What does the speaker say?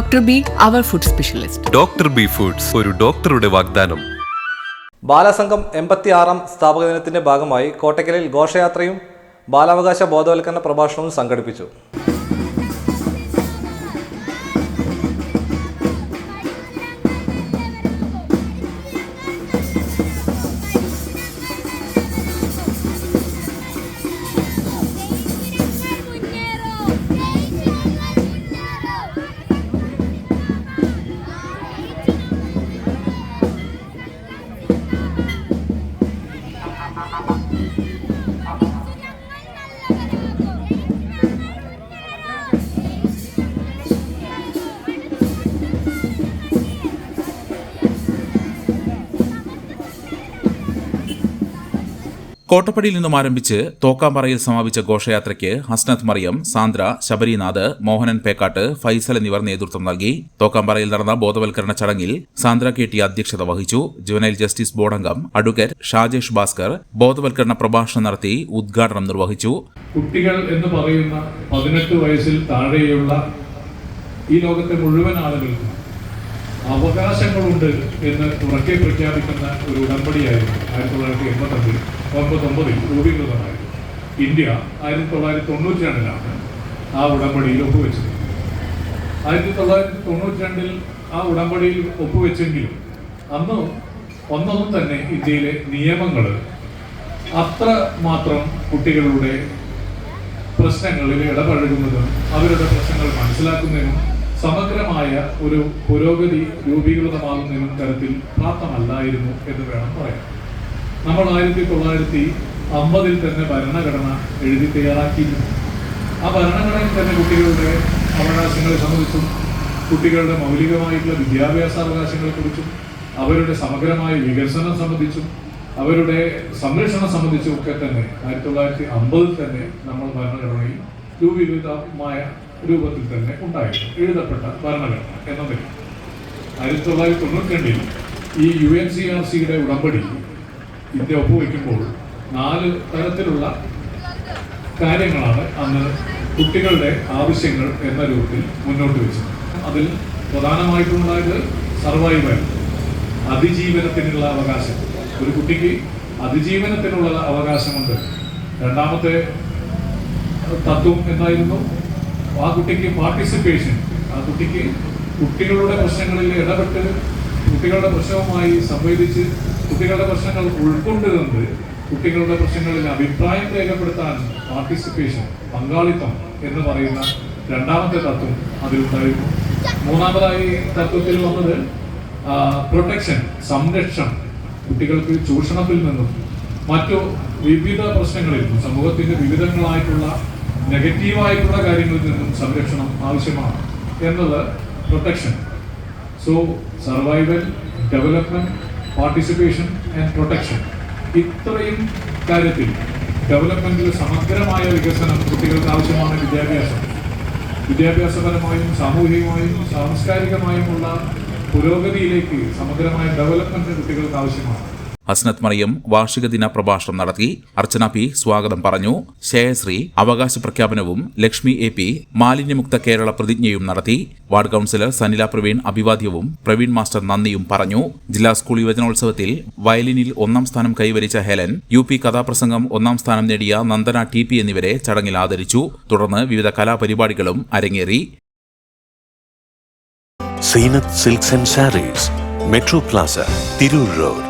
Dr. B our food specialist doctor B foods ഒരു ഡോക്ടറുടെ വാഗ്ദാനം ബാലസംഘം എൺപത്തിയാറാം സ്ഥാപക ദിനത്തിന്റെ ഭാഗമായി കോട്ടയ്ക്കലിൽ ഘോഷയാത്രയും ബാലാവകാശ ബോധവൽക്കരണ പ്രഭാഷണവും സംഘടിപ്പിച്ചു കോട്ടപ്പടിയിൽ നിന്നും ആരംഭിച്ച് തോക്കാമ്പറയിൽ സമാപിച്ച ഘോഷയാത്രയ്ക്ക് ഹസ്നത്ത് മറിയം സാന്ദ്ര ശബരിനാഥ് മോഹനൻ പേക്കാട്ട് ഫൈസൽ എന്നിവർ നേതൃത്വം നൽകി. തോക്കാമ്പറയിൽ നടന്ന ബോധവൽക്കരണ ചടങ്ങിൽ സാന്ദ്ര കെ ടി അധ്യക്ഷത വഹിച്ചു. ജുവനൈൽ ജസ്റ്റിസ് ബോർഡ് അംഗം അഡ്വക്കേറ്റ് ഷാജേഷ് ഭാസ്കർ ബോധവൽക്കരണ പ്രഭാഷണം നടത്തി ഉദ്ഘാടനം നിർവഹിച്ചു. കുട്ടികൾ എന്ന് പറയുന്ന പതിനെട്ട് വയസ്സിൽ താഴെയുള്ള ഈ ലോകത്തെ മുഴുവൻ ആളുകൾക്കും അവകാശങ്ങളുണ്ട് എന്ന് ഉറക്കെ പ്രഖ്യാപിക്കുന്ന ഒരു ഉടമ്പടിയായിരുന്നു ആയിരത്തി തൊള്ളായിരത്തി എൺപത്തഞ്ചിൽ ഒമ്പത്തൊമ്പതിൽ രൂപീകൃതമായിരുന്നു ഇന്ത്യ ആയിരത്തി തൊള്ളായിരത്തി തൊണ്ണൂറ്റി രണ്ടിലാണ് ആ ഉടമ്പടിയിൽ ഒപ്പുവെച്ചത്. ആയിരത്തി തൊള്ളായിരത്തി തൊണ്ണൂറ്റി രണ്ടിൽ ആ ഉടമ്പടിയിൽ ഒപ്പുവെച്ചെങ്കിലും അന്ന് ഒന്നൊന്നും തന്നെ ഇന്ത്യയിലെ നിയമങ്ങൾ അത്ര മാത്രം കുട്ടികളുടെ പ്രശ്നങ്ങളിൽ ഇടപഴകുന്നതും അവരുടെ പ്രശ്നങ്ങൾ മനസ്സിലാക്കുന്നതിനും സമഗ്രമായ ഒരു പുരോഗതി രൂപീകൃതമാകുന്ന തരത്തിൽ പ്രാപ്തമല്ലായിരുന്നു എന്ന് വേണം പറയാൻ. നമ്മൾ ആയിരത്തി തൊള്ളായിരത്തി അമ്പതിൽ തന്നെ ഭരണഘടന എഴുതി തയ്യാറാക്കിയിരുന്നു. ആ ഭരണഘടനയിൽ തന്നെ കുട്ടികളുടെ അവകാശങ്ങളെ സംബന്ധിച്ചും കുട്ടികളുടെ മൗലികമായിട്ടുള്ള വിദ്യാഭ്യാസ അവകാശങ്ങളെക്കുറിച്ചും അവരുടെ സമഗ്രമായ വികസനം സംബന്ധിച്ചും അവരുടെ സംരക്ഷണം സംബന്ധിച്ചും ഒക്കെ തന്നെ ആയിരത്തി തൊള്ളായിരത്തി അമ്പതിൽ തന്നെ നമ്മൾ ഭരണഘടനയിൽ രൂപീകൃതമായ രൂപത്തിൽ തന്നെ ഉണ്ടായിരുന്നു. എഴുതപ്പെട്ട ഭരണഘടന എന്ന ആയിരത്തി തൊള്ളായിരത്തി തൊണ്ണൂറ്റി ഈ യു എൻ സി ആർ സിയുടെ ഉടമ്പടി ഇന്ത്യ ഒപ്പുവെക്കുമ്പോൾ നാല് തരത്തിലുള്ള കാര്യങ്ങളാണ് അന്ന് കുട്ടികളുടെ ആവശ്യങ്ങൾ എന്ന രൂപത്തിൽ മുന്നോട്ട് വെച്ചത്. അതിൽ പ്രധാനമായിട്ടുണ്ടായത് സർവൈവൽ അതിജീവനത്തിനുള്ള അവകാശം. ഒരു കുട്ടിക്ക് അതിജീവനത്തിനുള്ള അവകാശമുണ്ട്. രണ്ടാമത്തെ തത്വം എന്തായിരുന്നു? ആ കുട്ടിക്ക് പാർട്ടിസിപ്പേഷൻ ആ കുട്ടിക്ക് കുട്ടികളുടെ പ്രശ്നങ്ങളിൽ ഇടപെട്ട് കുട്ടികളുടെ പ്രശ്നവുമായി സംവേദിച്ച് കുട്ടികളുടെ പ്രശ്നങ്ങൾ ഉൾക്കൊണ്ടുകൊണ്ട് കുട്ടികളുടെ പ്രശ്നങ്ങളിൽ അഭിപ്രായം രേഖപ്പെടുത്താൻ പാർട്ടിസിപ്പേഷൻ പങ്കാളിത്തം എന്ന് പറയുന്ന രണ്ടാമത്തെ തത്വം അതിലുണ്ടായിരുന്നു. മൂന്നാമതായി തത്വത്തിൽ വന്നത് പ്രൊട്ടക്ഷൻ സംരക്ഷണം. കുട്ടികൾക്ക് ചൂഷണത്തിൽ നിന്നും മറ്റു വിവിധ പ്രശ്നങ്ങളിൽ സമൂഹത്തിന്റെ വിവിധങ്ങളായിട്ടുള്ള നെഗറ്റീവായിട്ടുള്ള കാര്യങ്ങളിൽ നിന്നും സംരക്ഷണം ആവശ്യമാണ് എന്നത് protection so survival development participation and protection ഇത്രയും കാര്യത്തിൽ ഡെവലപ്മെന്റിൽ സമഗ്രമായ വികസനം കുട്ടികൾക്ക് ആവശ്യമാണ് വിദ്യാഭ്യാസം. വിദ്യാഭ്യാസപരമായും സാമൂഹികമായും സാംസ്കാരികമായുമുള്ള പുരോഗതിയിലേക്ക് സമഗ്രമായ ഡെവലപ്മെന്റ് കുട്ടികൾക്ക് ആവശ്യമാണ്. ഹസ്നത്ത് മറിയം വാർഷിക ദിന പ്രഭാഷണം നടത്തി അർച്ചന പി സ്വാഗതം പറഞ്ഞു. ശേയശ്രീ അവകാശ പ്രഖ്യാപനവും ലക്ഷ്മി എ പി മാലിന്യമുക്ത കേരള പ്രതിജ്ഞയും നടത്തി. വാർഡ് കൌൺസിലർ സനില പ്രവീൺ അഭിവാദ്യവും പ്രവീൺ മാസ്റ്റർ നന്ദിയും പറഞ്ഞു. ജില്ലാ സ്കൂൾ യുവജനോത്സവത്തിൽ വയലിനിൽ ഒന്നാം സ്ഥാനം കൈവരിച്ച ഹെലൻ യു പി കഥാപ്രസംഗം ഒന്നാം സ്ഥാനം നേടിയ നന്ദന ടി പി എന്നിവരെ ചടങ്ങിൽ ആദരിച്ചു. തുടർന്ന് വിവിധ കലാപരിപാടികളും അരങ്ങേറി. Zeenath silks and sarees metro plaza Tirur road.